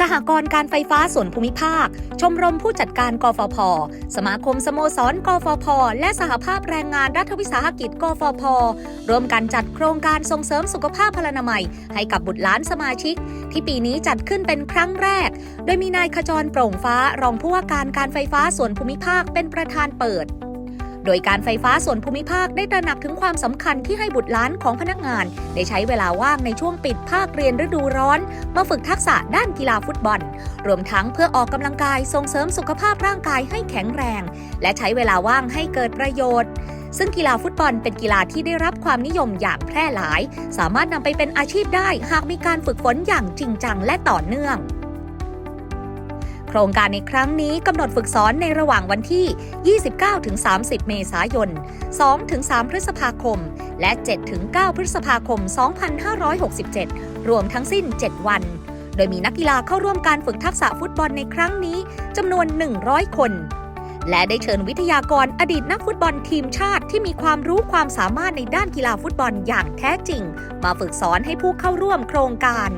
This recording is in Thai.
สหกรณ์การไฟฟ้าส่วนภูมิภาค ชมรมผู้จัดการกฟผ สมาคมสโมสรกฟผ และสหภาพแรงงานรัฐวิสาหกิจกฟผ ร่วมกันจัดโครงการส่งเสริมสุขภาพพลานามัย ให้กับบุตรหลานสมาชิก ที่ปีนี้จัดขึ้นเป็นครั้งแรก โดยมีนายขจรโปร่งฟ้ารองผู้ว่าการการไฟฟ้าส่วนภูมิภาคเป็นประธานเปิด โดยการไฟฟ้าส่วนภูมิภาคได้ตระหนักถึงความสำคัญที่ให้บุตรหลานของพนักงาน ได้ใช้เวลาว่างในช่วงปิดภาคเรียนฤดูร้อน มาฝึกทักษะด้านกีฬาฟุตบอล รวมทั้งเพื่อออกกำลังกายส่งเสริมสุขภาพร่างกายให้แข็งแรง และใช้เวลาว่างให้เกิดประโยชน์ซึ่งกีฬาฟุตบอลเป็นกีฬาที่ได้รับความนิยมอย่างแพร่หลาย สามารถนำไปเป็นอาชีพได้หากมีการฝึกฝนอย่างจริงจังและต่อเนื่อง โครงการในครั้งนี้กำหนดฝึกสอนในระหว่างวันที่ 29-30 เมษายน 2-3 พฤษภาคม และ 7-9 พฤษภาคม 2567 รวมทั้งสิ้น 7 วัน โดยมีนักกีฬาเข้าร่วมการฝึกทักษะฟุตบอลในครั้งนี้จำนวน 100 คน และได้เชิญวิทยากรอดีตนักฟุตบอลทีมชาติที่มีความรู้ความสามารถในด้านกีฬาฟุตบอลอย่างแท้จริง มาฝึกสอนให้ผู้เข้าร่วมโครงการ